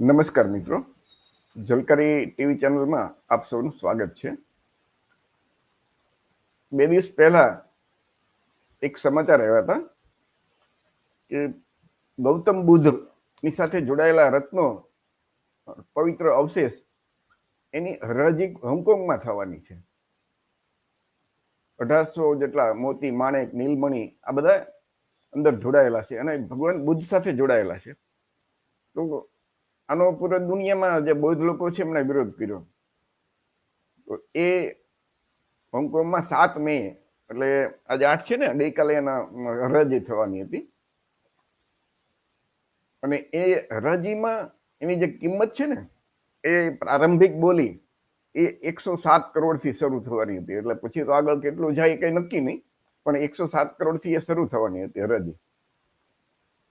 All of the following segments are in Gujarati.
નમસ્કાર મિત્રો. જલકારી ટીવી ચેનલમાં આપ સૌનું સ્વાગત છે. બે દિવસ પહેલા એક સમાચાર આવ્યા હતા કે ગૌતમ બુદ્ધની સાથે જોડાયેલા રત્નો પવિત્ર અવશેષ એની હરાજી હોંગકોંગમાં થવાની છે. અઢારસો જેટલા મોતી, માણેક, નીલમણી આ બધા અંદર જોડાયેલા છે અને ભગવાન બુદ્ધ સાથે જોડાયેલા છે. તો આનો પૂરો દુનિયામાં જે બૌદ્ધ લોકો છે એમણે વિરોધ કર્યો. તો એ હોંગકોંગમાં સાત મે, એટલે આજે આઠ છે ને, ગઈકાલે એના હરાજી થવાની હતી. અને એ હરાજીમાં એની જે કિંમત છે ને, એ પ્રારંભિક બોલી, એ એકસો સાત કરોડથી શરૂ થવાની હતી. એટલે પછી તો આગળ કેટલું જાય કંઈ નક્કી નહીં, પણ એકસો સાત કરોડથી એ શરૂ થવાની હતી હરાજી.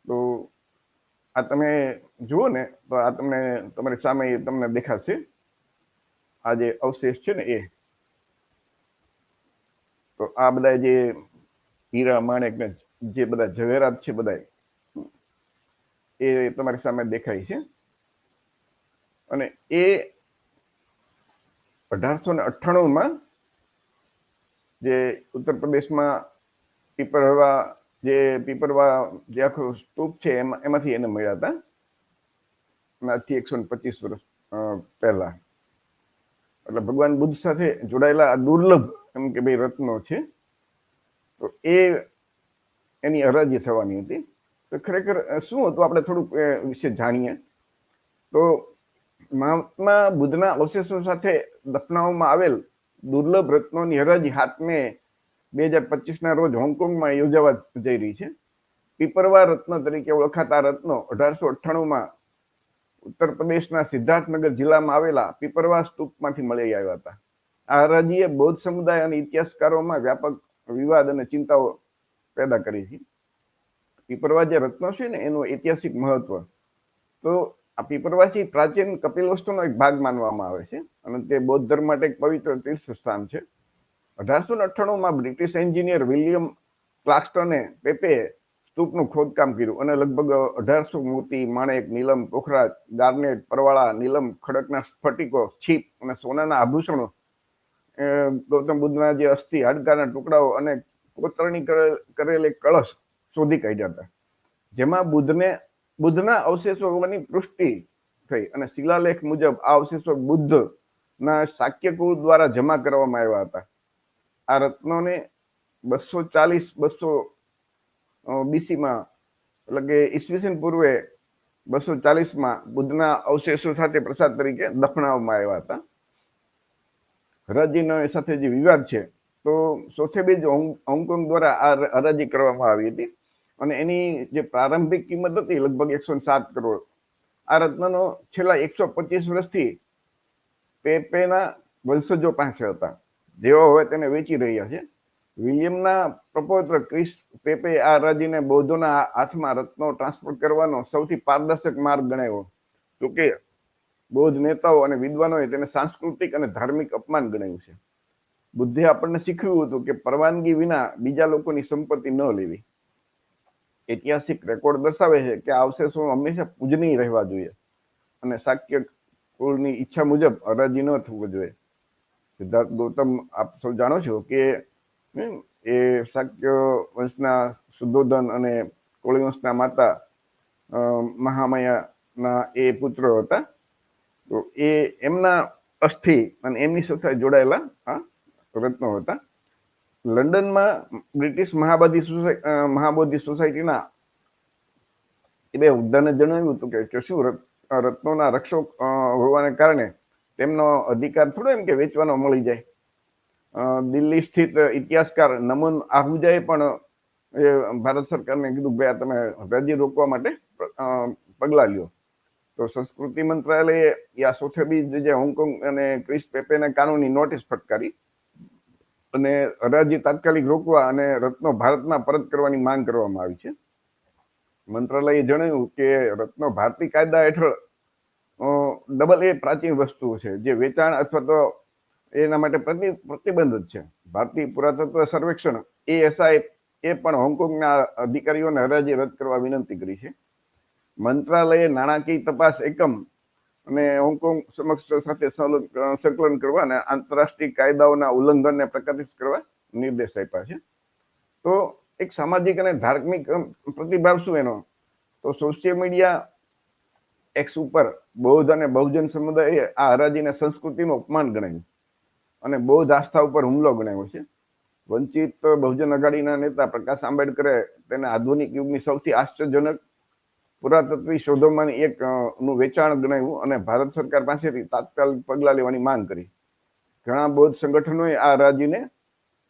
તો આ તમે જુઓ ને, તો આ તમને તમારી સામે તમને દેખાશે આ જે અવશેષ છે ને એ. તો આ બધા જે હીરા, માણેક ને જે બધા ઝવેરાત છે બધા એ તમારી સામે દેખાય છે. અને એ અઢારસો ને અઠ્ઠાણું માં જે ઉત્તર પ્રદેશમાં પીપરવા જે પીપરવા જે આખો સ્તૂપ છે, એમાં, એમાંથી એને મળ્યા હતા. આજથી એકસો ને પચીસ વર્ષ પહેલા. એટલે ભગવાન બુદ્ધ સાથે જોડાયેલા આ દુર્લભ, એમ કે ભાઈ, રત્નો છે. તો એ એની હરાજી થવાની હતી. તો ખરેખર શું હતું? આપણે થોડુંક વિશે જાણીએ. તો મહાત્મા બુદ્ધના અવશેષો સાથે દફનાવવામાં આવેલ દુર્લભ રત્નોની હરાજી હાથમે બે હજાર પચીસના રોજ હોંગકોંગમાં યોજાવા જઈ રહી છે. પીપરવા રત્ન તરીકે ઓળખાતા રત્નો અઢારસો અઠ્ઠાણુંમાં ઉત્તર પ્રદેશના સિદ્ધાર્થનગર જિલ્લામાં આવેલા પીપરવા સ્તૂપમાંથી મળી આવ્યા હતા. આ હરાજીએ બૌદ્ધ સમુદાય અને ઇતિહાસકારોમાં વ્યાપક વિવાદ અને ચિંતાઓ પેદા કરી છે. પીપરવા જે રત્નો છે ને, એનું ઐતિહાસિક મહત્વ. તો આ પીપરવાસી પ્રાચીન કપિલ વસ્તુનો એક ભાગ માનવામાં આવે છે અને તે બૌદ્ધ ધર્મ માટે એક પવિત્ર તીર્થ સ્થાન છે. અઢારસો અઠ્ઠાણુંમાં બ્રિટિશ એન્જિનિયર વિલિયમ ક્લાસ્ટરને પેપે સ્તૂપનું ખોદકામ કર્યું અને લગભગ અઢારસો મોતી માણેક, નીલમ, પોખરાજ, ગાર્નેટ, પરવાળા, નીલમ, ખડકના સ્ફટિકો, છીપ અને સોનાના આભૂષણો ગૌતમ બુદ્ધના જે અસ્થિ, હાડકાના ટુકડાઓ અને કોતરણી કરેલી કળશ શોધી કાઢ્યા હતા. જેમાં બુદ્ધને, બુદ્ધના અવશેષો હોવાની પુષ્ટિ થઈ અને શિલાલેખ મુજબ આ અવશેષો બુદ્ધના શાક્યકુ દ્વારા જમા કરવામાં આવ્યા હતા. આ રત્નોને બસો ચાલીસ, બસો બીસીમાં, એટલે કે ઈસવીસન પૂર્વે બસો ચાલીસમાં બુદ્ધના અવશેષો સાથે પ્રસાદ તરીકે દફનાવવામાં આવ્યા હતા. હરાજીનો સાથે જે વિવાદ છે, તો સોથેબીજ હોંગકોંગ દ્વારા આ હરાજી કરવામાં આવી હતી. અને એની જે પ્રારંભિક કિંમત હતી લગભગ એકસો સાત કરોડ. આ રત્નનો છેલ્લા એકસો પચીસ વર્ષથી પેપેના વંશજો પાસે હતા. જેઓ હવે તેને વેચી રહ્યા છે. વિલિયમના પ્રપોત્ર ક્રિસ પેપે આ રાજીને બૌદ્ધોના હાથમાં રત્નો ટ્રાન્સફર કરવાનો સૌથી પારદર્શક માર્ગ ગણાવ્યો. તો કે બૌદ્ધ નેતાઓ અને વિદ્વાનોએ તેને સાંસ્કૃતિક અને ધાર્મિક અપમાન ગણાવ્યું છે. બુદ્ધે આપણને શીખવ્યું હતું કે પરવાનગી વિના બીજા લોકોની સંપત્તિ ન લેવી. ઐતિહાસિક રેકોર્ડ દર્શાવે છે કે અવશેષો હંમેશા પૂજનીય રહેવા જોઈએ અને શાક્ય કુળની ઈચ્છા મુજબ હરાજી ન થવું જોઈએ. સિદ્ધાર્થ ગૌતમ, આપ સૌ જાણો છો કે એ શાક્ય વંશના શુદ્ધોધન અને કોળી વંશના માતા મહામાયાના એ પુત્ર હતા. તો એ એમના અસ્થિ અને એમની સાથે જોડાયેલા આ રત્નો હતા. લંડનમાં બ્રિટિશ મહાબોધિ મહાબોધિ સોસાયટીના એ બે ઉદ્ધાને જણાવ્યું હતું કે શું રત્નોના રક્ષક હોવાને કારણે તેમનો અધિકાર થોડો એમ કે વેચવાનો મળી જાય. દિલ્હી સ્થિત ઇતિહાસકાર નમન આહુજાએ પણ, એ, ભારત સરકારને કીધું ભાઈ તમે રજી રોકવા માટે પગલાં લ્યો. તો સંસ્કૃતિ મંત્રાલયે યા સોથેબી જે હોંગકોંગ અને ક્રિસ પેપેને કાનૂની નોટિસ ફટકારી અને હરાજી તાત્કાલિક રોકવા અને રત્નો ભારતમાં પરત કરવાની માંગ કરવામાં આવી છે. મંત્રાલયે જણાવ્યું કે રત્નો ભારતીય કાયદા હેઠળ ડબલ એ પ્રાચીન વસ્તુ છે. જે વેચાણ અથવા તો એના માટે પ્રતિબંધિત છે. ભારતીય પુરાતત્વ સર્વેક્ષણ એએસઆઈ એ પણ હોંગકોંગના અધિકારીઓને હરાજી રદ કરવા વિનંતી કરી છે. મંત્રાલયે નાણાકીય તપાસ એકમ અને હોંગકોંગ સમક્ષ સાથે સંકલન કરવા અને આંતરરાષ્ટ્રીય કાયદાઓના ઉલ્લંઘનને પ્રકાશિત કરવા નિર્દેશ આપ્યા છે. તો એક સામાજિક અને ધાર્મિક પ્રતિભાવ શું એનો? તો સોશિયલ મીડિયા એક્સ ઉપર બૌદ્ધ અને બહુજન સમુદાયે આ હરાજીને સંસ્કૃતિનું અપમાન ગણાવ્યું. અને બૌદ્ધ આસ્થા ઉપર હુમલો ગણાવ્યો છે. વંચિત બહુજન અઘાડીના નેતા પ્રકાશ આંબેડકરે તેને આધુનિક યુગની સૌથી આશ્ચર્યજનક પુરાતત્વી શોધોમાંની એક નું વેચાણ ગણાવ્યું અને ભારત સરકાર પાસેથી તાત્કાલિક પગલાં લેવાની માંગ કરી. ઘણા બૌદ્ધ સંગઠનોએ આ હરાજીને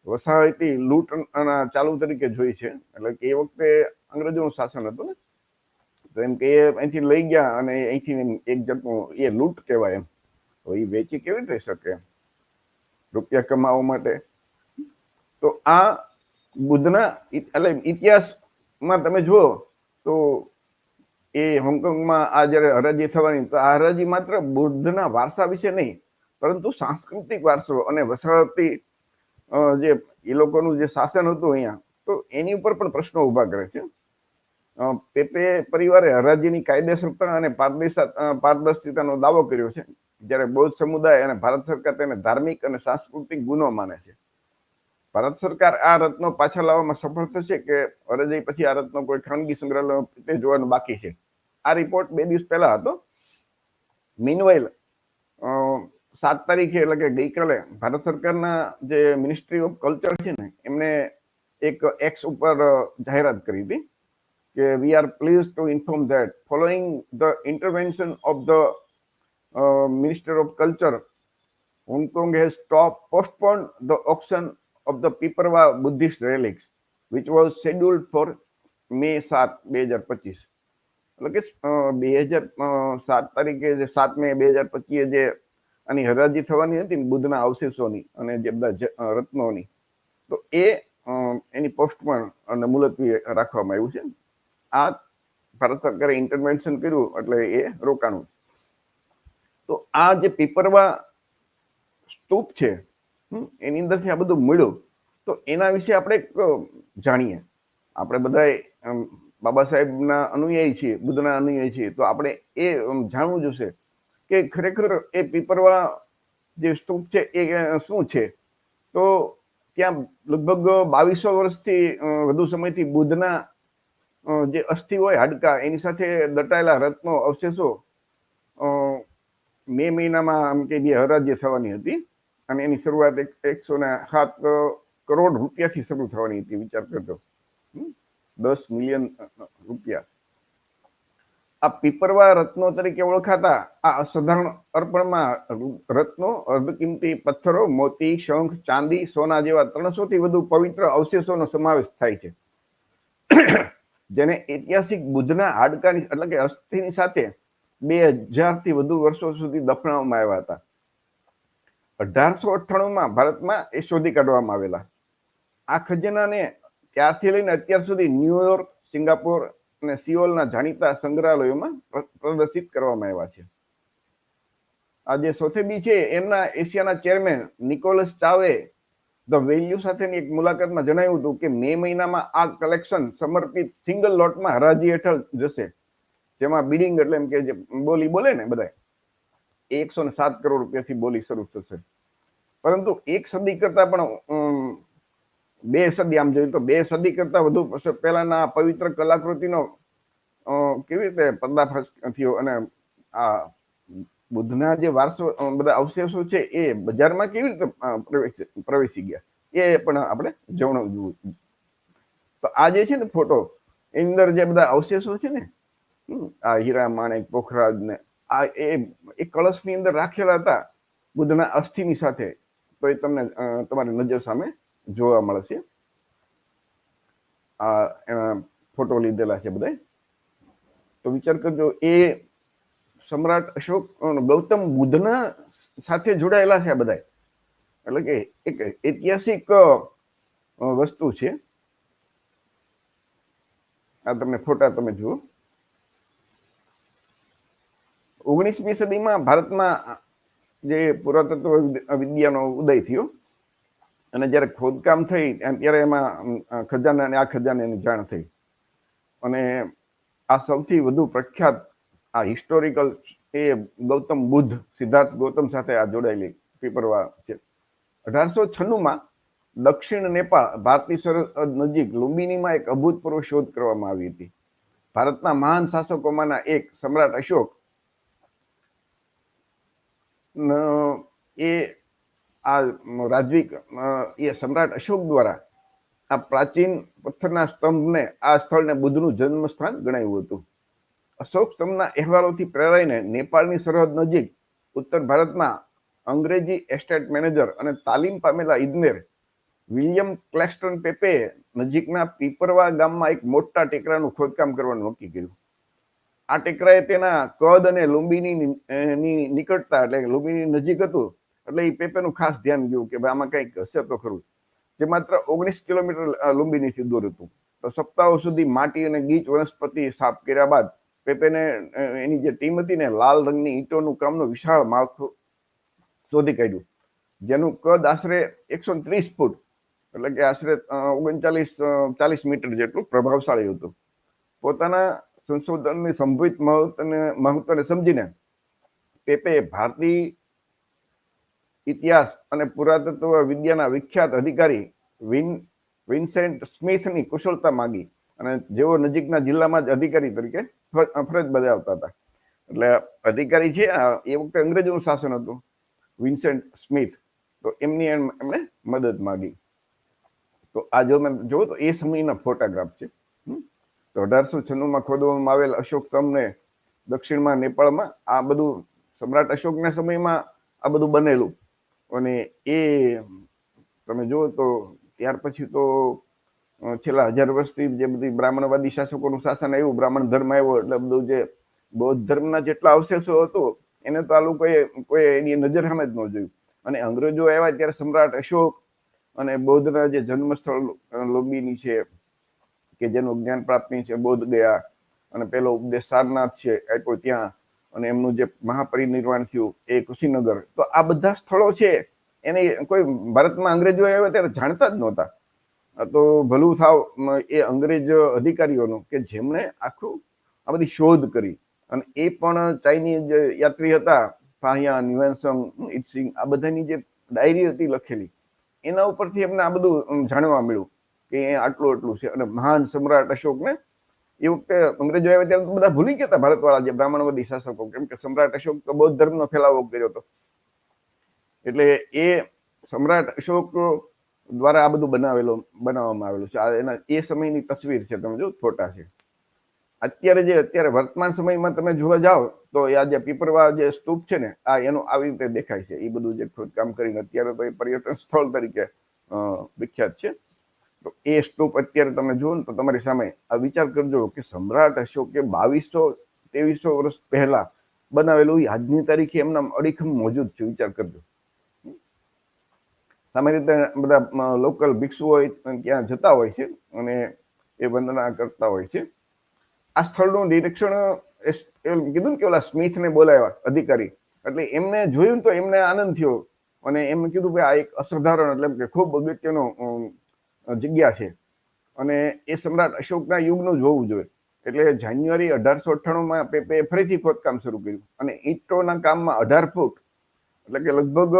વસાહતી લૂંટ ના ચાલુ તરીકે જોઈ છે. એટલે કે એ વખતે અંગ્રેજોનું શાસન હતું ને? એમ કે એ અહીંથી લઈ ગયા અને અહીંથી એક જાતનું એ લૂંટ કહેવાય એમ. તો એ વેચી કેવી રીતે શકે? રૂપિયા કમાવા માટે? તો આ બુદ્ધના એટલે ઇતિહાસમાં તમે જુઓ તો એ હોંગકોંગમાં આ જ્યારે હરાજી થવાની, તો આ હરાજી માત્ર બુદ્ધના વારસા વિશે નહીં, પરંતુ સાંસ્કૃતિક વારસો અને વસાહતી જે એ લોકોનું જે શાસન હતું અહીંયા, તો એની ઉપર પણ પ્રશ્નો ઊભા કરે છે. પેપે પરિવારે હરાજીની કાયદેસરતા અને પારદર્શિતા પારદર્શિતાનો દાવો કર્યો છે. જ્યારે બૌદ્ધ સમુદાય અને ભારત સરકાર તેને ધાર્મિક અને સાંસ્કૃતિક ગુનો માને છે. ભારત સરકાર આ રત્નો પાછા લાવવામાં સફળ થશે કે હરાજી પછી આ રત્નો કોઈ ખાનગી સંગ્રહાલય તે જોવાનું બાકી છે? આ રિપોર્ટ બે દિવસ પહેલા હતો. મીનવાઇલ સાત તારીખે એટલે કે ગઈકાલે ભારત સરકારના જે મિનિસ્ટ્રી ઓફ કલ્ચર છે ને, એમને એક એક્સ ઉપર જાહેરાત કરી હતી. કે we are please to inform that following the intervention of the minister of culture Hong Kong has stop postpone the option of the Piprahwa Buddhist relics which was scheduled for May સાત બે હજાર પચીસ એટલે કે બે હજાર સાત તારીખે જે સાત મે બે હજાર પચીસે જે આની હરાજી થવાની હતી બુદ્ધના અવશેષોની અને જે બધા રત્નોની, તો એ એની પોસ્ટ પણ અને મુલતવી રાખવામાં આવ્યું છે. આ ભારત સરકારે ઇન્ટરવેન્શન કર્યું એટલે એ રોકાણું. તો આ જે પીપરવા સ્તૂપ છે એની અંદરથી આ બધું મળ્યું, તો એના વિશે આપણે જાણીએ. આપણે બધા બાબા સાહેબના અનુયાયી છીએ, બુદ્ધના અનુયાયી છીએ, તો આપણે એ જાણવું જોશે કે ખરેખર એ પીપરવા જે સ્તૂપ છે એ શું છે? તો ત્યાં લગભગ બાવીસો વર્ષથી વધુ સમયથી બુદ્ધના જે અસ્થિ હોય, હાડકા, એની સાથે દટાયેલા રત્નો, અવશેષો મે મહિનામાં આમ કે જે હરાજ્ય થવાની હતી અને એની શરૂઆત એક, એકસો ને સાત કરોડ રૂપિયાથી શરૂ થવાની હતી, વિચાર કરજો? દસ મિલિયન રૂપિયા. આ પીપરવા રત્નો તરીકે ઓળખાતા આ અસાધારણ અર્પણમાં રત્નો, અર્ધકિંમતી પથ્થરો, મોતી, શંખ, ચાંદી, સોના જેવા ત્રણસો થી વધુ પવિત્ર અવશેષોનો સમાવેશ થાય છે. જેને ઐતિહાસિક બુદ્ધના હાડકાની, એટલે કે અસ્થિની સાથે બે હજારથી વધુ વર્ષો સુધી દફનાવવામાં આવ્યા હતા. અઢારસો અઠ્ઠાણુંમાં ભારતમાં એ શોધી કાઢવામાં આવેલા. આ ખજાનાને ત્યારથી લઈને અત્યાર સુધી ન્યુયોર્ક સિંગાપોર અને સિયોલના જાણીતા સંગ્રહાલયોમાં પ્ર- પ્રદર્શિત કરવામાં આવ્યા છે. આ જે સોથેબી છે એમના એશિયાના chairman Nicolas Chow the value સાથેની એક મુલાકાતમાં જણાવ્યું હતું કે મે મહિનામાં આ કલેક્શન સમર્પિત સિંગલ લોટમાં હરાજી હેઠળ જશે. જેમાં બિડિંગ એટલે એમ કે જે બોલી બોલે ને બધા એકસો ને સાત કરોડ રૂપિયાથી બોલી શરૂ થશે. પરંતુ એક સદી કરતા પણ બે સદી, આમ જોયું તો બે સદી કરતા વધુ પહેલાના પવિત્ર કલાકૃતિનો કેવી રીતે પર્દાફાશ થયો અને આ બુદ્ધના જે વારસો બધા અવશેષો છે એ બજારમાં કેવી રીતે પ્રવેશી ગયા? એ પણ આપણે જણાવવું તો આ જે છે ને ફોટો, એની અંદર જે બધા અવશેષો છે ને આ હીરા, માણેક પોખરાજ ને, આ એ એ કળશની અંદર રાખેલા હતા બુદ્ધના અસ્થિની સાથે. તો એ તમને તમારી નજર સામે જોવા મળશે. આ, એના ફોટો લીધેલા છે બધા તો વિચાર કરજો, એ સમ્રાટ અશોક ગૌતમ બુદ્ધના સાથે જોડાયેલા છે આ બધા. એટલે કે એક ઐતિહાસિક વસ્તુ છે. આ તમે ફોટા તમે જુઓ. ઓગણીસમી સદીમાં ભારતમાં જે પુરાતત્વ વિદ્યાનો ઉદય થયો અને જ્યારે ખોદકામ થઈ ત્યારે એમાં ખજાના અને આ ખજાનાની જાણ થઈ. અને આ સૌથી વધુ પ્રખ્યાત આ હિસ્ટોરિકલ એ ગૌતમ બુદ્ધ, સિદ્ધાર્થ ગૌતમ સાથે આ જોડાયેલી પીપરવા છે. અઢારસો છન્નુંમાં દક્ષિણ નેપાળ, ભારતની સરહદ નજીક લુંબિનીમાં એક અભૂતપૂર્વ શોધ કરવામાં આવી હતી. ભારતના મહાન શાસકોમાંના એક સમ્રાટ અશોક એ આ રાજવી એ સમ્રાટ અશોક દ્વારા આ પ્રાચીન પથ્થરના સ્તંભને, આ સ્થળને બુદ્ધનું જન્મ સ્થાન ગણાવ્યું હતું. અશોક સ્તંભના અહેવાલોથી પ્રેરાઈને નેપાળની સરહદ નજીક ઉત્તર ભારતમાં અંગ્રેજી એસ્ટેટ મેનેજર અને તાલીમ પામેલા ઇજનેર વિલિયમ ક્લેક્સ્ટન પેપે નજીકના પીપરવા ગામમાં એક મોટા ટેકરાનું ખોદકામ કરવાનું નક્કી કર્યું. આ ટેકરાએ તેના કદ અને લુંબીની નિકટતા એટલે લુંબીની નજીક હતું એટલે એ પેપેનું ખાસ ધ્યાન ગયું કે ભાઈ આમાં કંઈક હશે તો ખરું. જે માત્ર ઓગણીસ કિલોમીટર લુંબીનીથી દૂર હતું. તો સપ્તાહો સુધી માટી અને ગીચ વનસ્પતિ સાફ કર્યા બાદ પેપેને એની જે ટીમ હતી ને, લાલ રંગની ઈંટોનું કામનું વિશાળ માળખું શોધી કાઢ્યું. જેનું કદ આશરે એકસો ત્રીસ ફૂટ, એટલે કે આશરે ઓગણચાલીસ ચાલીસ મીટર જેટલું પ્રભાવશાળી હતું. પોતાના સંશોધનની સંભવિત મહત્વને મહત્વને સમજીને પેપે ભારતીય ઇતિહાસ અને પુરાતત્વ વિદ્યાના વિખ્યાત અધિકારી વિન, વિન્સેન્ટ સ્મિથની કુશળતા માંગી. અને જેઓ નજીકના જિલ્લામાં જ અધિકારી તરીકે ફર- ફરજ બજાવતા હતા. એટલે અધિકારી છે એ વખતે અંગ્રેજોનું શાસન હતું, વિન્સેન્ટ સ્મિથ. તો એમની એમ- એમણે મદદ માંગી. તો આ જો મેં જોવો તો એ સમયના ફોટોગ્રાફ છે. તો અઢારસો છન્નુંમાં ખોદવામાં આવેલ અશોક સ્તંભને દક્ષિણમાં નેપાળમાં આ બધું સમ્રાટ અશોકના સમયમાં આ બધું બનેલું. અને એ, તમે જુઓ તો ત્યાર પછી તો છેલ્લા હજાર વર્ષથી જે બધી બ્રાહ્મણવાદી શાસકોનું શાસન આવ્યું, બ્રાહ્મણ ધર્મ આવ્યો, એટલે બધું જે બૌદ્ધ ધર્મના જેટલા અવશેષો હતો, એને તો આ લોકોએ કોઈ એની નજર સામે જ ન જોયું. અને અંગ્રેજો આવ્યા ત્યારે સમ્રાટ અશોક અને બૌદ્ધના જે જન્મસ્થળ લોબીની છે, કે જેનું જ્ઞાન પ્રાપ્તિ છે બોધ ગયા, અને પેલો ઉપદેશ સારનાથ છે, આપ્યો ત્યાં, અને એમનું જે મહાપરિનિર્વાણ થયું, એ કુશીનગર. તો આ બધા સ્થળો છે, એને કોઈ ભારતમાં અંગ્રેજો આવ્યા ત્યારે જાણતા જ નહોતા. તો ભલું થાવ એ અંગ્રેજ અધિકારીઓનું કે જેમણે આખું આ બધી શોધ કરી. અને એ પણ ચાઇનીઝ યાત્રી હતા, ફાહિયા યુએનસંગ ઇત્સિંગ આ બધાની જે ડાયરી હતી લખેલી, એના ઉપરથી એમને આ બધું જાણવા મળ્યું કે એ આટલું આટલું છે. અને મહાન સમ્રાટ અશોકને એ વખતે અંગ્રેજો આવ્યા ત્યારે બધા ભૂલી ગયા ભારતવાળા જે બ્રાહ્મણવાદી શાસકો, કેમ કે સમ્રાટ અશોક તો બૌદ્ધ ધર્મનો ફેલાવો કર્યો હતો. એટલે એ સમ્રાટ અશોક દ્વારા આ બધું બનાવેલો, બનાવવામાં આવેલું છે. આ એના, એ સમયની તસવીર છે, તમે જો ફોટા છે. અત્યારે જે, અત્યારે વર્તમાન સમયમાં તમે જોવા જાઓ, તો આ જે પીપરવા જે સ્તૂપ છે ને, આ એનું આવી રીતે દેખાય છે. એ બધું જે ખોદકામ કરીને અત્યારે તો એ પર્યટન સ્થળ તરીકે વિખ્યાત છે. તો એ સ્તૂપ અત્યારે તમે જુઓ ને, તો તમારી સામે આ વિચાર કરજો કે સમ્રાટ અશોકે બાવીસો ત્રેવીસો વર્ષ પહેલા બનાવેલું આજની તારીખે એમના અડીખમ મોજૂદ છે. વિચાર કરજો. સામાન્ય રીતે બધા લોકલ ભિક્ષુ હોય ત્યાં જતા હોય છે અને એ વંદના કરતા હોય છે. આ સ્થળનું નિરીક્ષણ કીધું ને કે ઓલા સ્મિથને બોલાવ્યા, અધિકારી. એટલે એમને જોયું તો એમને આનંદ થયો અને એમ કીધું કે આ એક અસાધારણ એટલે કે ખૂબ અગત્યનો જગ્યા છે. અને એ સમ્રાટ અશોકના યુગનું જોવું જોઈએ. એટલે જાન્યુઆરી અઢારસો અઠ્ઠાણુંમાં પેપે ફરીથી ખોદકામ શરૂ કર્યું. અને ઈંટોના કામમાં અઢાર ફૂટ. એટલે કે લગભગ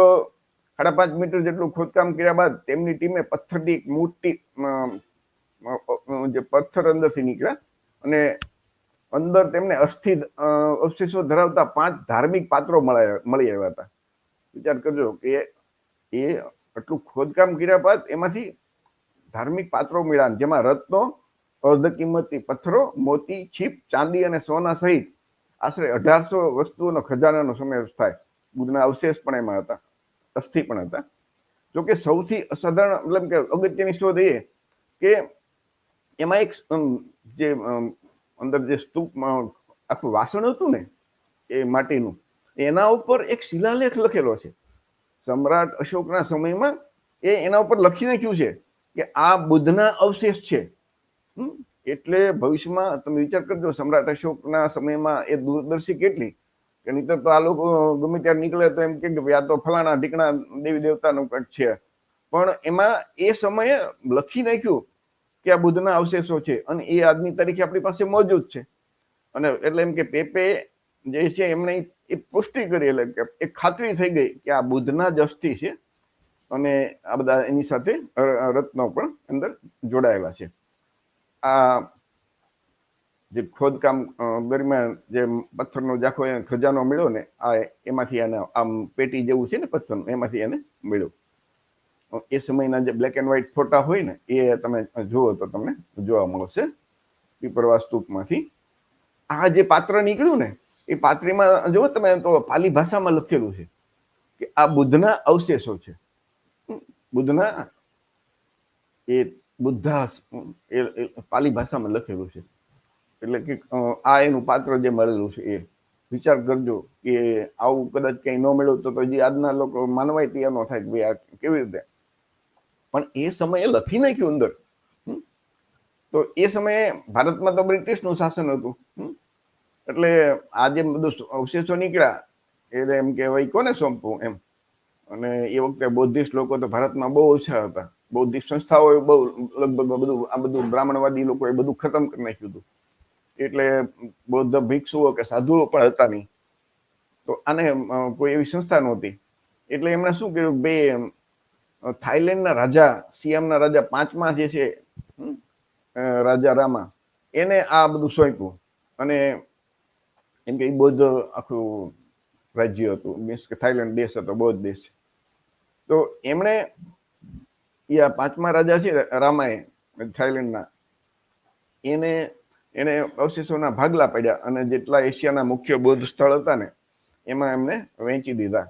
સાડા પાંચ મીટર જેટલું ખોદકામ કર્યા બાદ તેમની ટીમે પથ્થરની એક મોટી જે પથ્થર અંદરથી નીકળ્યા અને અંદર તેમને અસ્થિ અવશેષો ધરાવતા પાંચ ધાર્મિક પાત્રો મળી આવ્યા હતા. વિચાર કરજો કે એ આટલું ખોદકામ કર્યા બાદ એમાંથી ધાર્મિક પાત્રો મળ્યા જેમાં રત્નો અર્ધ કિંમતી પથ્થરો, મોતી, છીપ, ચાંદી અને સોના સહિત આશરે અઢારસો વસ્તુઓનો ખજાનાનો સમાવેશ થાય. બુદ્ધના અવશેષ પણ એમાં હતા. અસ્થિ પણ હતા. જોકે સૌથી અસાધારણ, મતલબ કે અગત્યની શોધ એ કે એમાં એક જે અંદર જે સ્તૂપમાં આખું વાસણ હતું ને, એ માટીનું, એના ઉપર એક શિલાલેખ લખેલો છે. સમ્રાટ અશોકના સમયમાં એ એના ઉપર લખી નાખ્યું છે કે આ બુદ્ધના અવશેષ છે? એટલે ભવિષ્યમાં તમે વિચાર કરજો, સમ્રાટ અશોકના સમયમાં એ દૂરદર્શી કેટલી? કે નહીતર તો આ લોકો ગમે ત્યારે નીકળે તો એમ કે ભાઈ આ તો ફલાણા ઢીકણા દેવી દેવતાનું કંઈક છે. પણ એમાં એ સમયે લખી નાખ્યું કે આ બુદ્ધના અવશેષો છે અને એ આજની તારીખે આપણી પાસે મોજૂદ છે. અને એટલે એમ કે પેપે જે છે એમણે એ પુષ્ટિ કરી એટલે કે એ ખાતરી થઈ ગઈ કે આ બુદ્ધના જ અસ્થિ છે અને આ બધા એની સાથે રત્નો પણ અંદર જોડાયેલા છે. આ જે ખોદકામ દરમિયાન જે પથ્થરનો જાખો એને ખજાનો મળ્યો ને, આ એમાંથી એને આમ પેટી જેવું છે ને પથ્થરનું એમાંથી એને મળ્યો. એ સમયના જે બ્લેક એન્ડ વ્હાઈટ ફોટા હોય ને, એ તમે જુઓ તો તમને જોવા મળશે પીપરવા સ્તૂપમાંથી આ જે પાત્ર નીકળ્યું ને, એ પાત્રીમાં, જુઓ તમે તો પાલી ભાષામાં લખેલું છે કે આ બુદ્ધના અવશેષો છે. બુદ્ધના, એ બુદ્ધા એ પાલી ભાષામાં લખેલું છે. એટલે કે આ એનું પાત્ર જે મળેલું છે એ. વિચાર કરજો કે આવું કદાચ કંઈ ન મળ્યું તો હજી આજના લોકો માનવાય તૈયાર ન થાય કે ભાઈ આ કેવી રીતે. પણ એ સમયે લખી નાખ્યું અંદર. તો એ સમયે ભારતમાં તો બ્રિટિશનું શાસન હતું. એટલે આ જે બધું અવશેષો નીકળ્યા, એટલે એમ કે ભાઈ કોને સોંપવું એમ? અને એ વખતે બૌદ્ધિસ્ટ લોકો તો ભારતમાં બહુ ઓછા હતા. બૌદ્ધિક સંસ્થાઓએ બહુ, લગભગ બધું, આ બધું બ્રાહ્મણવાદી લોકોએ બધું ખતમ કરી નાખ્યું હતું. એટલે બૌદ્ધ ભિક્ષુઓ કે સાધુઓ પણ હતા નહીં. તો આને કોઈ એવી સંસ્થા નહોતી. એટલે એમણે શું કર્યું? બે થાઈલેન્ડના રાજા, સિયામના રાજા પાંચમા જે છે રાજા રામા, એને આ બધું સોંપ્યું. અને એમ કે બૌદ્ધ આખું રાજ્ય હતું. મીન્સ કે થાઈલેન્ડ દેશ હતો, બૌદ્ધ દેશ. તો એમણે એ આ પાંચમા રાજા છે, રામાએ, થાઈલેન્ડના, એને એને અવશેષોના ભાગલા પડ્યા અને જેટલા એશિયાના મુખ્ય બૌદ્ધ સ્થળ હતા ને, એમાં એમને વહેંચી દીધા.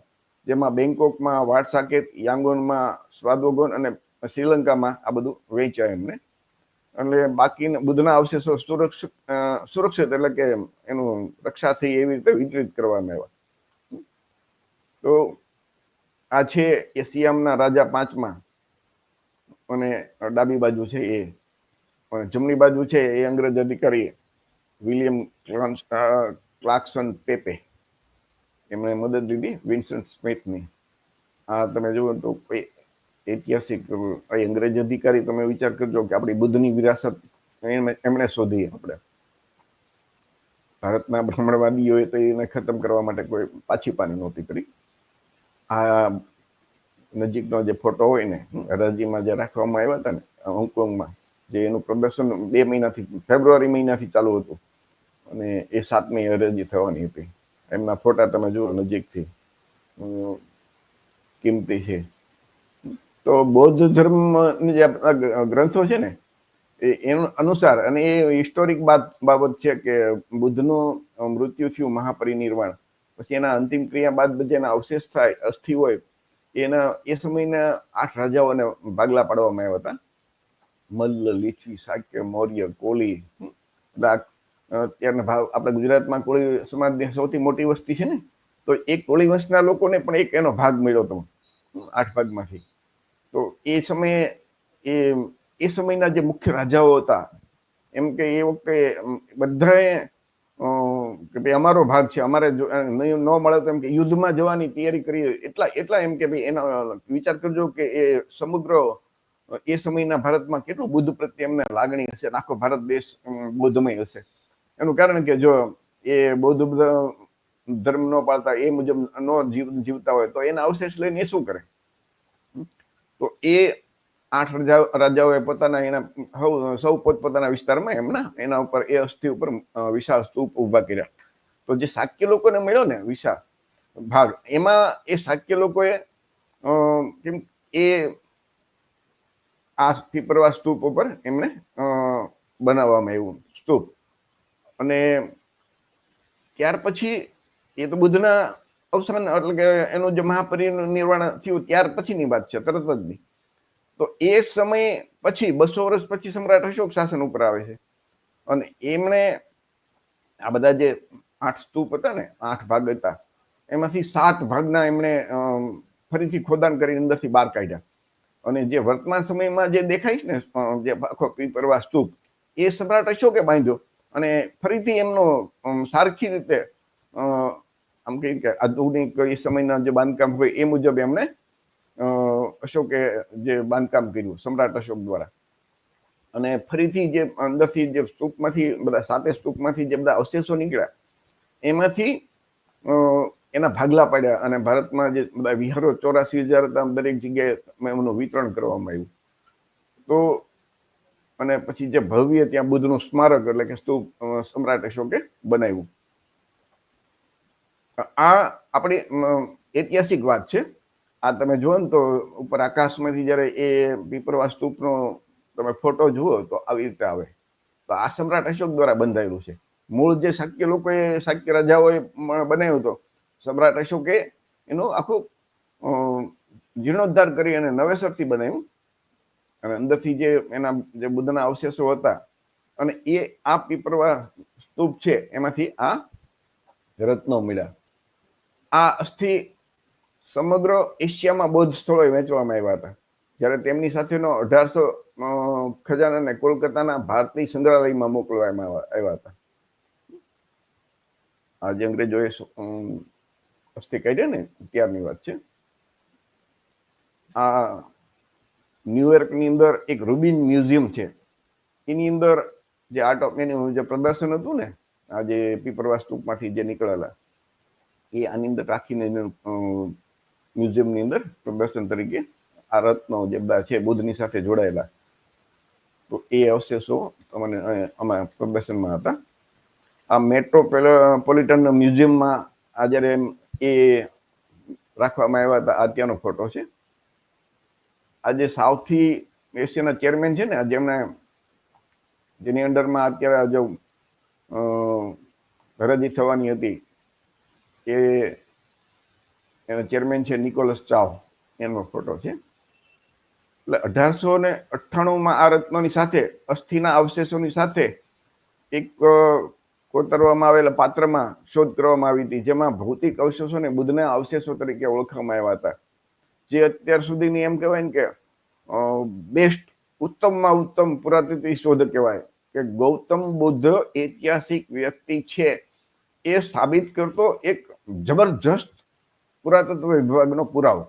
જેમાં બેંકોકમાં વાટસાકેત યાંગોનમાં, સ્વાદોગોન અને શ્રીલંકામાં આ બધું વેચ્યા એમને. એટલે બાકીના બુદ્ધના અવશેષો સુરક્ષિત સુરક્ષિત એટલે કે એનું રક્ષા થઈ એવી રીતે વિતરિત કરવામાં આવ્યા. તો આ છે એ સિયામના રાજા પાંચમા અને ડાબી બાજુ છે એ. અને જમણી બાજુ છે એ અંગ્રેજ અધિકારી વિલિયમ ક્લાર્કસન પેપે. એમણે મદદ લીધી વિન્સન્ટ સ્મિથની. આ તમે જુઓ તો ઐતિહાસિક અંગ્રેજ અધિકારી તમે વિચાર કરજો કે આપણી બુદ્ધની વિરાસત એમણે શોધી આપણે. ભારતના બ્રાહ્મણવાદીઓએ તો એને ખતમ કરવા માટે કોઈ પાછી પાની નહોતી કરી. આ નજીકનો જે ફોટો હોય ને હરાજીમાં જે રાખવામાં આવ્યા હતા ને, હોંગકોંગમાં જે એનું પ્રદર્શન બે મહિનાથી, ફેબ્રુઆરી મહિનાથી ચાલુ હતું. અને એ સાતમી અરજી થવાની હતી. એમના ફોટા તમે જુઓ નજીકથી. કિંમતી છે? તો બૌદ્ધ ધર્મની જે ગ્રંથો છે ને, એ એનું અનુસાર અને એ હિસ્ટોરિક બાબત છે કે બુદ્ધનું મૃત્યુ થયું મહાપરિનિર્વાણ. પછી એના અંતિમ ક્રિયા બાદ જેના અવશેષ થાય, અસ્થિ હોય, એના, એ સમયના આઠ રાજાઓને ભાગલા પાડવામાં આવ્યા હતા. મલ્લ લીચી શાક્ય મૌર્ય કોળી હમ. એટલે આ, અ, ત્યારના ભાવ આપણા ગુજરાતમાં કોળી સમાજની સૌથી મોટી વસ્તી છે ને તો એ કોળી વંશના લોકોને પણ એક એનો ભાગ મળ્યો હતો આઠ ભાગમાંથી તો એ સમયે એ એ સમયના જે મુખ્ય રાજાઓ હતા એમ કે એ વખતે બધાએ કે ભાઈ અમારો ભાગ છે અમારે નહીં ન મળે તો એમ કે યુદ્ધમાં જવાની તૈયારી કરી એટલા એટલા એમ કે ભાઈ એનો વિચાર કરજો કે એ સમુદ્ર એ સમયના ભારતમાં કેટલું બુદ્ધ પ્રત્યે એમને લાગણી હશે અને આખો ભારત દેશ બૌદ્ધમય હશે. એનું કારણ કે જો એ બૌદ્ધ ધર્મ ન પાળતા, એ મુજબ ન જીવ, જીવતા હોય, તો એના અવશેષ લઈને એ શું કરે? તો એ આઠ રાજા, રાજાઓએ પોતાના એના સૌ સૌ પોતપોતાના વિસ્તારમાં એમના એના ઉપર, એ અસ્થિ ઉપર વિશાળ સ્તૂપ ઊભા કર્યા. તો જે શાક્ય લોકોને મળ્યો ને વિશાળ ભાગ, એમાં એ શાક્ય લોકોએ કેમ, એ આ પીપરવા સ્તૂપ ઉપર એમણે બનાવવામાં આવ્યું સ્તૂપ. અને ત્યાર પછી એ તો બુદ્ધના અવસાન, એટલે કે એનું જે મહાપરિનિર્વાણ થયું ત્યાર પછીની વાત છે, તરત જ નહીં. તો એ સમય પછી, બસો વર્ષ પછી સમ્રાટ અશોક શાસન ઉપર આવે છે. અને એમણે આ બધા જે આઠ સ્તૂપ હતા ને, આઠ ભાગ હતા, એમાંથી સાત ભાગના એમણે ફરીથી ખોદાણ કરીને અંદરથી બહાર કાઢ્યા. અને જે વર્તમાન સમયમાં જે દેખાય છે ને જે આખો પીપરવા સ્તૂપ, એ સમ્રાટ અશોકે બાંધ્યો? અને ફરીથી એમનો સારખી રીતે આમ કહી કે આધુનિક એ સમયના જે બાંધકામ હોય એ મુજબ એમણે અશોકે જે બાંધકામ કર્યું, સમ્રાટ અશોક દ્વારા. અને ફરીથી જે અંદરથી જે સ્તૂપમાંથી, બધા સાતે સ્તૂપમાંથી જે બધા અવશેષો નીકળ્યા, એમાંથી એના ભાગલા પાડ્યા અને ભારતમાં જે બધા વિહારો ચોરાસી હજાર હતા દરેક જગ્યાએ એમનું વિતરણ કરવામાં આવ્યું. તો અને પછી જે ભવ્ય ત્યાં બુદ્ધનું સ્મારક એટલે કે સ્તૂપ સમ્રાટ અશોકે બનાવ્યું. આ આપણી ઐતિહાસિક વાત છે. આ તમે જુઓ ને તો ઉપર આકાશમાંથી જ્યારે એ પીપરવા સ્તૂપનો તમે ફોટો જુઓ તો આવી રીતે આવે. તો આ સમ્રાટ અશોક દ્વારા બંધાયેલું છે. મૂળ જે શાક્ય લોકોએ શાક્ય રાજાઓએ બનાવ્યું હતો સમ્રાટ અશોકે એનું આખું જીર્ણોદ્ધાર કરી અને નવેસરથી બનાવ્યું અને અંદરથી જે એના જે બુદ્ધના અવશેષો હતા અને એ આ પીપરવા સ્તૂપ છે, એમાંથી આ રત્નો મળ્યા. આ અસ્થિ સમગ્ર એશિયામાં બૌદ્ધ સ્થળોએ વેચવામાં આવ્યા હતા. જ્યારે તેમની સાથેનો અઢારસો ખજાનાને કોલકાતાના ભારતીય સંગ્રહાલયમાં મોકલવામાં આવ્યા હતા. આજે અંગ્રેજોએ અમ, કહીએ ને ત્યારની વાત છે. આ ન્યુયોર્કની અંદર એક રૂબિન મ્યુઝિયમ છે. એની અંદર જે આર્ટ ઓફ એનું જે પ્રદર્શન હતું ને આ જે પીપરવા સ્તૂપમાંથી જે નીકળેલા એ આની અંદર રાખીને મ્યુઝિયમની અંદર પ્રદર્શન તરીકે આ રત્નો જે બધા છે બુદ્ધની સાથે જોડાયેલા. તો એ અવશેષો તમને અમારા પ્રદર્શનમાં હતા. આ મેટ્રોપોલિટન મ્યુઝિયમમાં આ જ્યારે એ રાખવામાં આવ્યા હતા. આ ત્યાંનો ફોટો છે. આજે સાઉથી એશિયાના ચેરમેન છે ને જેમણે જેની અંડરમાં અત્યારે જો રજી થવાની હતી, એ એનો ચેરમેન છે નિકોલસ ચાવ, એનો ફોટો છે. એટલે અઢારસો ને અઠ્ઠાણુંમાં આ રત્નોની સાથે, અસ્થિના અવશેષોની સાથે એક કોતરવામાં આવેલા પાત્રમાં શોધ કરવામાં આવી હતી, જેમાં ભૌતિક અવશેષો અને બુદ્ધના અવશેષો તરીકે ઓળખવામાં આવ્યા હતા. જે અત્યાર સુધીની એમ કહેવાય ને કે બેસ્ટ ઉત્તમમાં ઉત્તમ પુરાતત્વ શોધ કહેવાય કે ગૌતમ બુદ્ધ ઐતિહાસિક વ્યક્તિ છે. એ સાબિત કરતો એક જબરજસ્ત પુરાતત્વ વિભાગનો પુરાવો.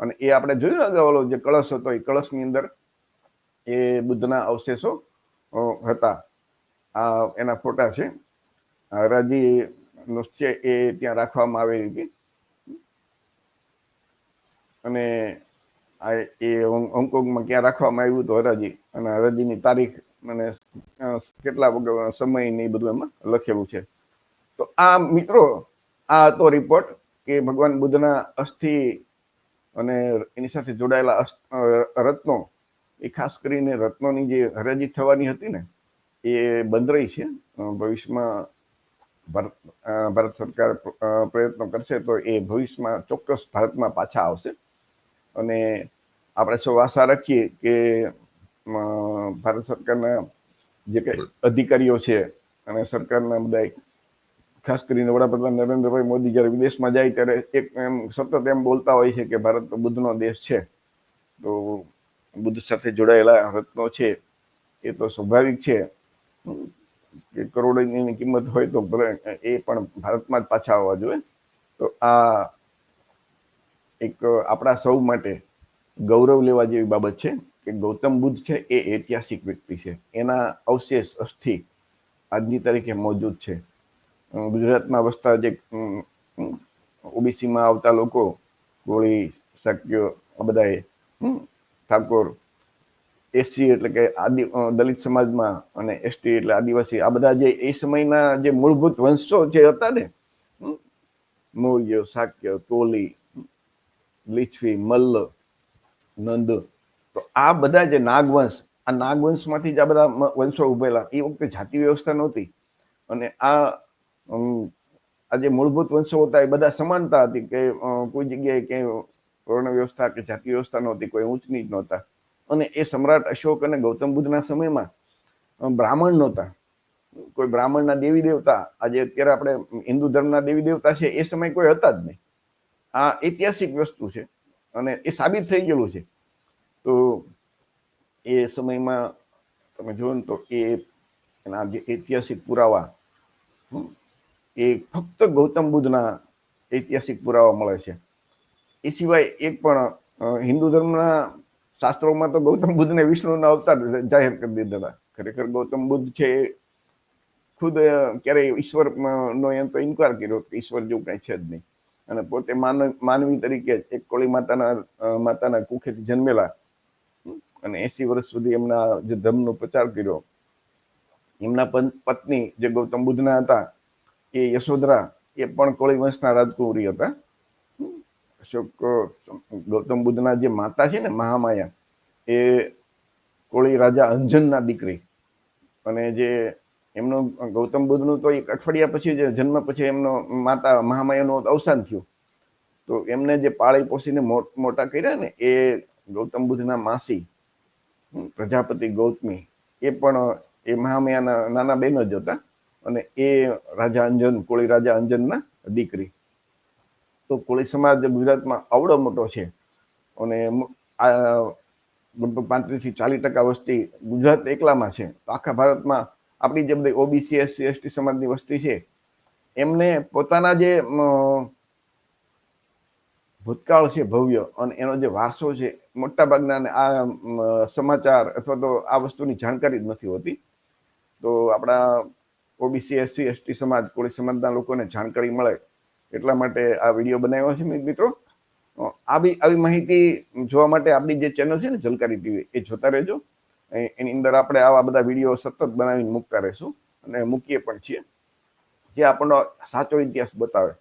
અને એ આપણે જોયું ને અગાઉ જે કળશ હતો, એ કળશની અંદર એ બુદ્ધના અવશેષો હતા. આ એના ફોટા છે. આ હરાજી નું છે એ ત્યાં રાખવામાં આવેલી હતી. અને આ એ હોંગ- હોંગકોંગમાં ક્યાં રાખવામાં આવ્યું હતું હરાજી? અને હરાજીની તારીખ અને કેટલા સમય ને બધું એમાં લખેલું છે. તો આ મિત્રો, આ હતો રિપોર્ટ કે ભગવાન બુદ્ધના અસ્થિ અને એની સાથે જોડાયેલા રત્નો, એ ખાસ કરીને રત્નોની જે હરાજી થવાની હતી ને એ બંધ રહી છે. ભવિષ્યમાં ભારત ભારત સરકાર પ્રયત્નો કરશે તો એ ભવિષ્યમાં ચોક્કસ ભારતમાં પાછા આવશે. અને આપણે સૌ આશા રાખીએ કે ભારત સરકારના જે કંઈ અધિકારીઓ છે અને સરકારના બધા ખાસ કરીને વડાપ્રધાન નરેન્દ્રભાઈ મોદી જ્યારે વિદેશમાં જાય ત્યારે એક એમ સતત એમ બોલતા હોય છે કે ભારત બુદ્ધનો દેશ છે. તો બુદ્ધ સાથે જોડાયેલા રત્નો છે. એ તો સ્વાભાવિક છે. કે કરોડોની કિંમત હોય તો એ પણ ભારતમાં જ પાછા આવવા જોઈએ. તો આ એક આપણા સૌ માટે ગૌરવ લેવા જેવી બાબત છે કે ગૌતમ બુદ્ધ છે એ ઐતિહાસિક વ્યક્તિ છે. એના અવશેષ અસ્થિ આજની તારીખે મોજૂદ છે. ગુજરાતમાં વસતા જે ઓબીસીમાં આવતા લોકો કોળી શક્ય આ બધાએ ઠાકોર એસસી એટલે કે આદિ દલિત સમાજમાં અને એસટી એટલે આદિવાસી, આ બધા જે, એ સમયના જે મૂળભૂત વંશો જે હતા ને મૌર્ય શાક્ય તોલી લીછવી મલ્લ, નંદ, તો આ બધા જે નાગવંશ, આ નાગવંશમાંથી જ આ બધા વંશો ઉભેલા, એ વખતે જાતિ વ્યવસ્થા નહોતી. અને આ આ જે મૂળભૂત વંશો હતા, એ બધા સમાનતા હતી કે કોઈ જગ્યાએ ક્યાંય વર્ણ વ્યવસ્થા કે જાતિ વ્યવસ્થા નહોતી, કોઈ ઊંચ નીચ નહોતા. અને એ સમ્રાટ અશોક અને ગૌતમ બુદ્ધના સમયમાં બ્રાહ્મણ નહોતા. કોઈ બ્રાહ્મણના દેવી દેવતા, આજે અત્યારે આપણે હિન્દુ ધર્મના દેવી દેવતા છે, એ સમય કોઈ હતા જ નહીં. આ ઐતિહાસિક વસ્તુ છે અને એ સાબિત થઈ ગયેલું છે. તો એ સમયમાં તમે જુઓ ને તો એ એના જે ઐતિહાસિક પુરાવા એ ફક્ત ગૌતમ બુદ્ધના ઐતિહાસિક પુરાવા મળે છે. એ સિવાય એક પણ હિન્દુ ધર્મના શાસ્ત્રોમાં તો ગૌતમ બુદ્ધને વિષ્ણુના અવતાર જાહેર કરી દીધા ખરેખર ગૌતમ બુદ્ધ છે ખુદ ક્યારેય ઈશ્વર નો એમ તો ઇન્કવાર કર્યો કે ઈશ્વર જેવું કઈ છે જ નહીં. અને પોતે માનવ તરીકે એક કોળી માતાના માતાના કુખેથી જન્મેલા. અને એસી વર્ષ સુધી એમના જે ધર્મનો પ્રચાર કર્યો. એમના પત્ની જે ગૌતમ બુદ્ધના હતા, એ યશોધરા, એ પણ કોળી વંશના રાજકુમારી હતા. અશોક ગૌતમ બુદ્ધના જે માતા છે ને મહામાયા, એ કોળી રાજા અંજનના દીકરી. અને જે એમનો, ગૌતમ બુદ્ધનું તો એક અઠવાડિયા પછી જે, જન્મ પછી એમનો માતા મહામાયાનું અવસાન થયું. તો એમને જે પાળી મોટ- મોટા કર્યા ને, એ ગૌતમ બુદ્ધના માસી પ્રજાપતિ ગૌતમી, એ પણ, એ મહામાયાના નાના બેન જ હતા. અને એ રાજા અંજન, કોળી રાજા અંજનના દીકરી. તો કોળી સમાજ ગુજરાતમાં આવડો મોટો છે. અને પાંત્રીસથી ચાલીસ ટકા વસ્તી ગુજરાત એકલામાં છે. તો આખા ભારતમાં આપણી જે બધી ઓબીસી એસસી એસટી સમાજની વસ્તી છે, એમને પોતાના જે ભૂતકાળ છે, ભવ્ય અને એનો જે વારસો છે, મોટાભાગના આ સમાચાર અથવા તો આ વસ્તુની જાણકારી જ નથી હોતી. તો આપણા ઓબીસી એસસી એસટી સમાજ કોળી સમાજના લોકોને જાણકારી મળે એટલા માટે આ વીડિયો બનાવ્યો છે મિત્રો. આવી આવી માહિતી જોવા માટે આપણી જે ચેનલ છે ને, જલકારી ટીવી, એ જોતા રહેજો. એની અંદર આપણે આવા બધા વીડિયો સતત બનાવીને મૂકતા રહીશું અને મૂકીએ પણ છીએ. જે આપણો સાચો ઇતિહાસ બતાવે.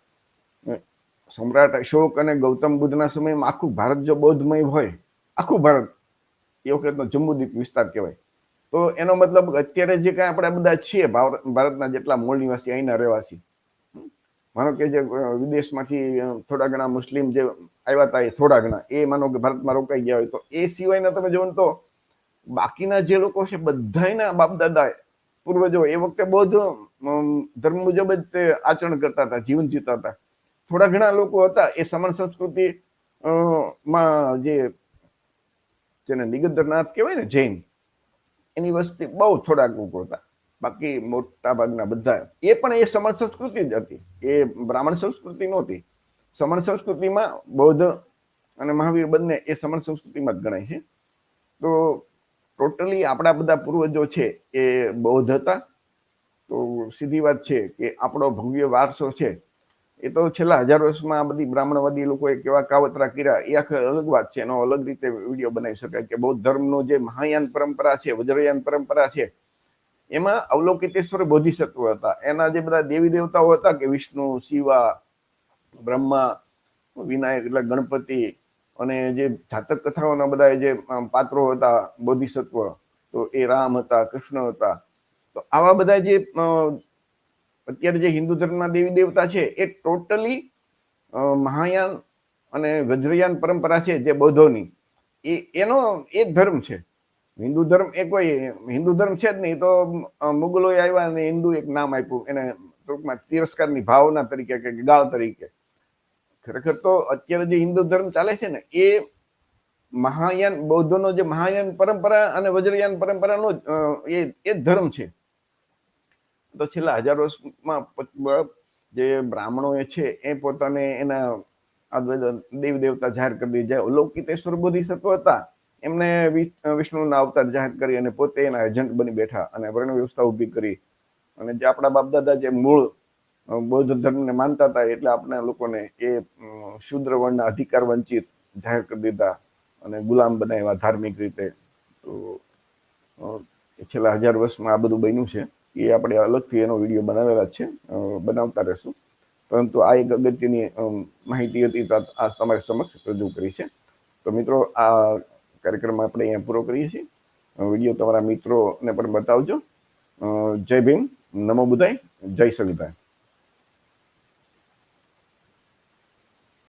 સમ્રાટ અશોક અને ગૌતમ બુદ્ધના સમયમાં આખું ભારત જો બૌદ્ધમય હોય, આખું ભારત, એ વખતનો જમ્મુદ્વીપ વિસ્તાર કહેવાય. તો એનો મતલબ અત્યારે જે કાંઈ આપણે બધા છીએ ભાર- ભારતના જેટલા મૂળ નિવાસી અહીંના રહેવાસી. માનો કે જે વિદેશમાંથી થોડા ઘણા મુસ્લિમ જે આવ્યા હતા એ થોડા ઘણા, એ માનો કે ભારતમાં રોકાઈ ગયા હોય તો એ સિવાયના તમે જોવો તો બાકીના જે લોકો છે બધાયના બાપ દાદા પૂર્વજો એ વખતે બૌદ્ધ ધર્મ મુજબ જ તે આચરણ કરતા હતા, જીવન જીવતા હતા. થોડા ઘણા લોકો હતા એ સમાન સંસ્કૃતિ માં જે જેને નિગંધરનાથ કહેવાય ને જૈન, એની વસ્તી બહુ થોડાક લોકો હતા. બાકી મોટા ભાગના બધા, એ પણ એ સમણ સંસ્કૃતિ જ હતી. એ બ્રાહ્મણ સંસ્કૃતિ નહોતી. સમણ સંસ્કૃતિમાં બૌદ્ધ અને મહાવીર બંને એ સમણ સંસ્કૃતિમાં જ ગણાય છે. તો ટોટલી આપણા બધા પૂર્વજો છે એ બૌદ્ધ હતા. તો સીધી વાત છે કે આપણો ભવ્ય વારસો છે. એ તો છેલ્લા હજાર વર્ષમાં આ બધી બ્રાહ્મણવાદી લોકોએ કેવા કાવતરા કર્યા, એ આખી અલગ વાત છે. એનો અલગ રીતે વીડિયો બનાવી શકાય કે બૌદ્ધ ધર્મનો જે મહાયાન પરંપરા છે, વજ્રયાન પરંપરા છે એમાં અવલોકિતેશ્વર બોધિસત્વ હતા. એના જે બધા દેવી દેવતાઓ હતા કે વિષ્ણુ, શિવા, બ્રહ્મા, વિનાયક એટલે ગણપતિ અને જે જાતક કથાઓના બધા જે પાત્રો હતા, બોધિસત્વ, તો એ રામ હતા, કૃષ્ણ હતા. તો આવા બધા જે અત્યારે જે હિન્દુ ધર્મના દેવી દેવતા છે, એ ટોટલી મહાયાન અને વજ્રયાન પરંપરા છે જે બૌદ્ધોની. એ, એનો, એ ધર્મ છે. હિન્દુ ધર્મ, એ કોઈ હિન્દુ ધર્મ છે જ નહીં, તો મુગલો આવ્યા અને હિન્દુ એક નામ આપ્યું. એને ટૂંકમાં તિરસ્કારની ભાવના તરીકે કે ગાળ તરીકે. ખરેખર તો અત્યારે જે હિન્દુ ધર્મ ચાલે છે ને, એ મહાયાન બૌદ્ધનો જે મહાયાન પરંપરા અને વજ્રયાન પરંપરાનો એ એ ધર્મ છે. તો છેલ્લા હજાર વર્ષમાં જે બ્રાહ્મણો એ છે, એ પોતાને એના દેવ દેવતા જાહેર કરી દીધા. અલૌકિતેશ્વર બોધિસત્વ હતા એમને વિષ્ણુના અવતાર જાહેર કરી અને પોતે એના એજન્ટ બની બેઠા અને વર્ણ વ્યવસ્થા ઊભી કરી. અને જે આપણા બાપ દાદા જે મૂળ બૌદ્ધ ધર્મને માનતા હતા એટલે આપણા લોકોને એ શુદ્ર વર્ણના અધિકાર વંચિત જાહેર કરી દીધા અને ગુલામ બનાવ્યા ધાર્મિક રીતે. તો છેલ્લા હજાર વર્ષમાં આ બધું બન્યું છે. એ આપણે અલગથી એનો વીડિયો બનાવેલા છે. બનાવતા રહેશું. પરંતુ આ એક અગત્યની માહિતી હતી આ તમારી સમક્ષ રજૂ કરી છે. તો મિત્રો, આ કાર્યક્રમ આપણે અહીંયા પૂરો કરીએ છીએ. વીડિયો તમારા મિત્રોને પણ બતાવજો. જય ભીમ. નમો બુધાય. જય સંવિધાન